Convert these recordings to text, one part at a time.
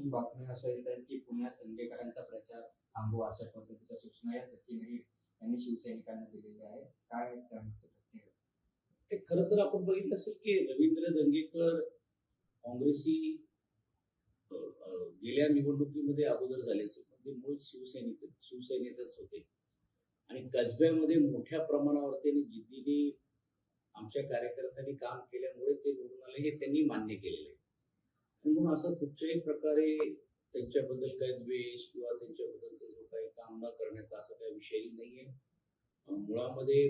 सकाळपासून बातम्या अशा येत आहेत की पुण्यात दंगेकरांचा प्रचार थांबवा अशा पद्धतीच्या सूचना या सचिन हिर यांनी शिवसैनिकांना दिलेल्या आहेत. काय आहेत त्यामागचं खर हे तर आपण बघितलं असेल की रवींद्र दंगेकर काँग्रेसी गेल्या निवडणुकीमध्ये अगोदर झाले असेल. पण मूळ शिवसैनिक शिवसेनेतच होते. आणि कसब्यामध्ये मोठ्या प्रमाणावर त्यांनी जिद्दीने आमच्या कार्यकर्त्यांनी काम केल्यामुळे ते निवडून आले हे त्यांनी मान्य केलेलं आहे. म्हणून असं कुठच्याही प्रकारे त्यांच्याबद्दल काही द्वेष किंवा त्यांच्याबद्दलचा जो काही काम न करण्याचा असा काही विषयही नाहीये. मुळामध्ये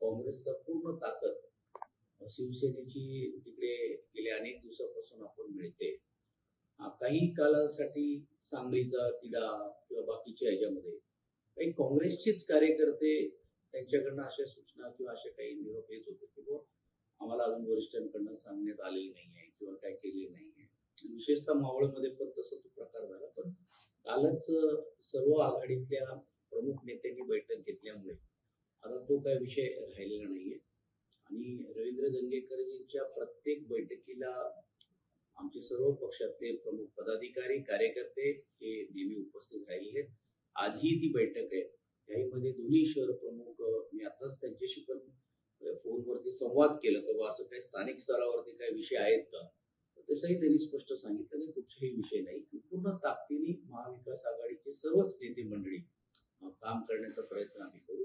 काँग्रेसचा पूर्ण ताकद शिवसेनेची तिकडे गेल्या अनेक दिवसापासून आपण मिळते. काही कालासाठी सांगलीचा तिडा किंवा बाकीच्या ह्याच्यामध्ये काही काँग्रेसचेच कार्यकर्ते त्यांच्याकडनं अशा सूचना किंवा अशा काही निरोप येत होते की बुवा, आम्हाला अजून वरिष्ठांकडनं सांगण्यात आलेली नाही आहे किंवा काय केले नाही. विशेषतः मावळमध्ये पण तसा तो प्रकार झाला. पण कालच सर्व आघाडीतल्या प्रमुख नेत्यांनी बैठक घेतल्यामुळे आता तो काय विषय राहिलेला नाहीये. आणि रवींद्र दंगेकरजींच्या प्रत्येक बैठकीला आमचे सर्व पक्षातले प्रमुख पदाधिकारी कार्यकर्ते हे नेहमी उपस्थित राहिले आहेत. आजही ती बैठक आहे. त्याहीमध्ये दोन्ही शहर प्रमुख मी आताच त्यांच्याशी पण फोनवरती संवाद केला. की असं काही स्थानिक स्तरावरती काही विषय आहेत का? तसंही त्यांनी स्पष्ट सांगितलं की कुठचेही विषय नाही. पूर्ण ताकदीने महाविकास आघाडीचे सर्वच नेते मंडळी काम करण्याचा प्रयत्न आम्ही करू.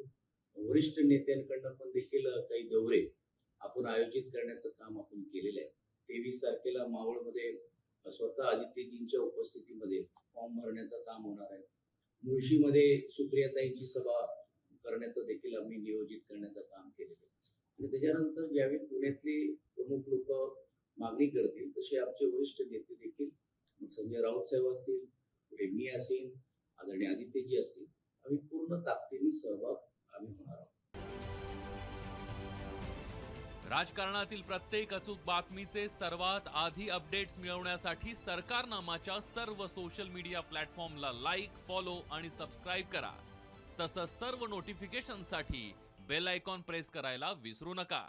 वरिष्ठ नेत्यांकडनं पण देखील काही दौरे आपण आयोजित करण्याचं काम आपण केलेलं आहे. तेवीस तारखेला मावळमध्ये स्वतः आदित्यजींच्या उपस्थितीमध्ये फॉर्म भरण्याचं काम होणार आहे. मुळशीमध्ये सुप्रियाताईंची सभा करण्याचं देखील आम्ही नियोजित करण्याचं काम केलेलं आहे. आणि त्याच्यानंतर ज्यावेळी पुण्यातले प्रमुख लोक मागणी करतील. तसे आमचे वरिष्ठ नेते देखील संजय राऊत साहेब असतील पुढे मी असेल आदरणीय आदित्यजी असतील आम्ही पूर्ण ताकदीने सहभाग आम्ही होणार आहोत. राजकारणातील प्रत्येक अचूक बातमीचे सर्वात आधी अपडेट्स मिळवण्यासाठी सरकारनामाच्या सर्व सोशल मीडिया प्लॅटफॉर्मला लाईक फॉलो आणि सबस्क्राईब करा. तसंच सर्व नोटिफिकेशनसाठी बेल आयकॉन प्रेस करायला विसरू नका.